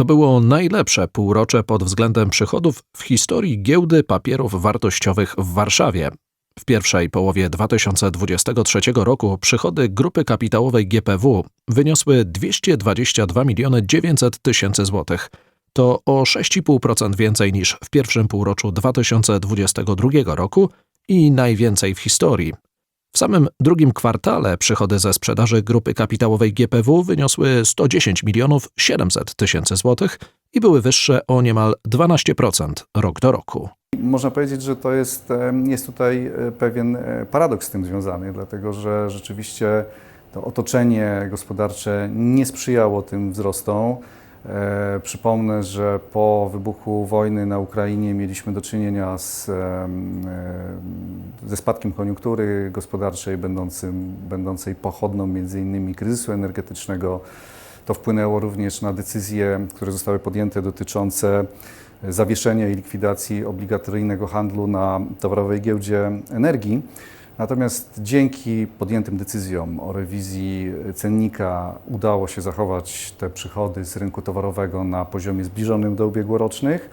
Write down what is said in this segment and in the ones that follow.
To było najlepsze półrocze pod względem przychodów w historii giełdy papierów wartościowych w Warszawie. W pierwszej połowie 2023 roku przychody grupy kapitałowej GPW wyniosły 222 miliony 900 tysięcy złotych. To o 6,5% więcej niż w pierwszym półroczu 2022 roku i najwięcej w historii. W samym drugim kwartale przychody ze sprzedaży grupy kapitałowej GPW wyniosły 110 milionów 700 tysięcy złotych i były wyższe o niemal 12% rok do roku. Można powiedzieć, że to jest, em, jest tutaj e, pewien e, paradoks z tym związany, dlatego że rzeczywiście to otoczenie gospodarcze nie sprzyjało tym wzrostom. E, przypomnę, że po wybuchu wojny na Ukrainie mieliśmy do czynienia z, e, ze spadkiem koniunktury gospodarczej, będącym, będącej pochodną innymi kryzysu energetycznego. To wpłynęło również na decyzje, które zostały podjęte dotyczące zawieszenia i likwidacji obligatoryjnego handlu na towarowej giełdzie energii. Natomiast dzięki podjętym decyzjom o rewizji cennika udało się zachować te przychody z rynku towarowego na poziomie zbliżonym do ubiegłorocznych.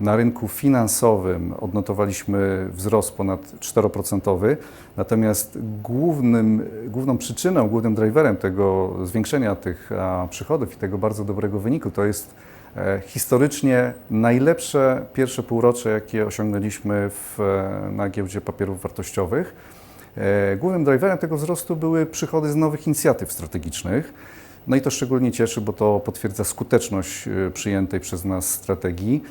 Na rynku finansowym odnotowaliśmy wzrost ponad 4%, natomiast głównym, główną przyczyną, głównym driverem tego zwiększenia tych przychodów i tego bardzo dobrego wyniku to jest e, historycznie najlepsze pierwsze półrocze, jakie osiągnęliśmy w, e, na giełdzie papierów wartościowych. E, Głównym driverem tego wzrostu były przychody z nowych inicjatyw strategicznych. No i to szczególnie cieszy, bo to potwierdza skuteczność przyjętej przez nas strategii.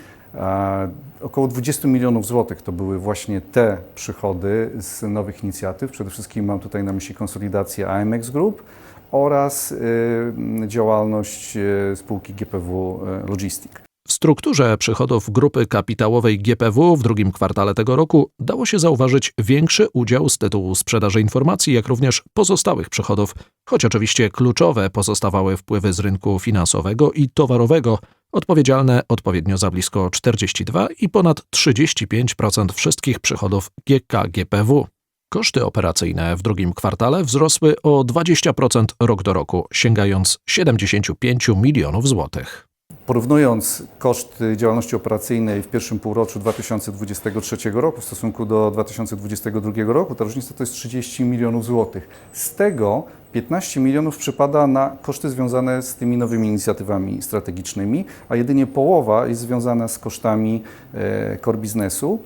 Około 20 milionów złotych to były właśnie te przychody z nowych inicjatyw. Przede wszystkim mam tutaj na myśli konsolidację AMX Group oraz y, działalność y, spółki GPW y, Logistic. W strukturze przychodów grupy kapitałowej GPW w drugim kwartale tego roku dało się zauważyć większy udział z tytułu sprzedaży informacji, jak również pozostałych przychodów, choć oczywiście kluczowe pozostawały wpływy z rynku finansowego i towarowego, odpowiedzialne odpowiednio za blisko 42 i ponad 35% wszystkich przychodów GK GPW. Koszty operacyjne w drugim kwartale wzrosły o 20% rok do roku, sięgając 75 milionów złotych. Porównując koszty działalności operacyjnej w pierwszym półroczu 2023 roku w stosunku do 2022 roku, ta różnica to jest 30 milionów złotych. Z tego 15 milionów przypada na koszty związane z tymi nowymi inicjatywami strategicznymi, a jedynie połowa jest związana z kosztami e, core biznesu.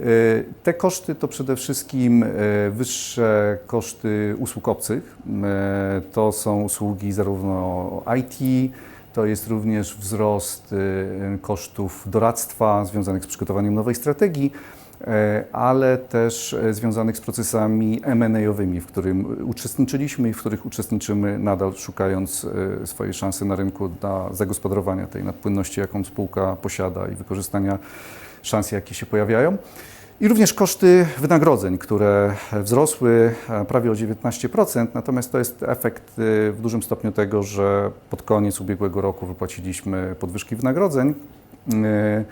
E, Te koszty to przede wszystkim e, wyższe koszty usług obcych. To są usługi zarówno IT, to jest również wzrost y, kosztów doradztwa związanych z przygotowaniem nowej strategii, e, ale też e, związanych z procesami M&A-owymi, w którym uczestniczyliśmy i w których uczestniczymy nadal, szukając e, swojej szansy na rynku dla zagospodarowania tej nadpłynności, jaką spółka posiada i wykorzystania szans, jakie się pojawiają. I również koszty wynagrodzeń, które wzrosły e, prawie o 19%, natomiast to jest efekt e, w dużym stopniu tego, że pod koniec ubiegłego roku wypłaciliśmy podwyżki wynagrodzeń. E,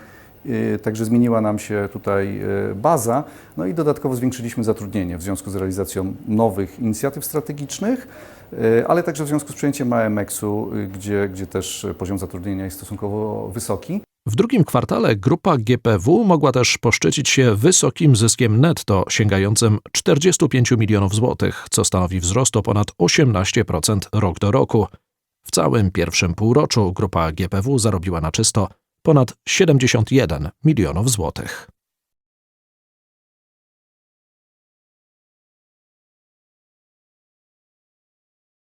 Także zmieniła nam się tutaj baza, no i dodatkowo zwiększyliśmy zatrudnienie w związku z realizacją nowych inicjatyw strategicznych, ale także w związku z przejęciem AMX-u, gdzie, gdzie też poziom zatrudnienia jest stosunkowo wysoki. W drugim kwartale grupa GPW mogła też poszczycić się wysokim zyskiem netto sięgającym 45 milionów złotych, co stanowi wzrost o ponad 18% rok do roku. W całym pierwszym półroczu grupa GPW zarobiła na czysto ponad 71 milionów złotych.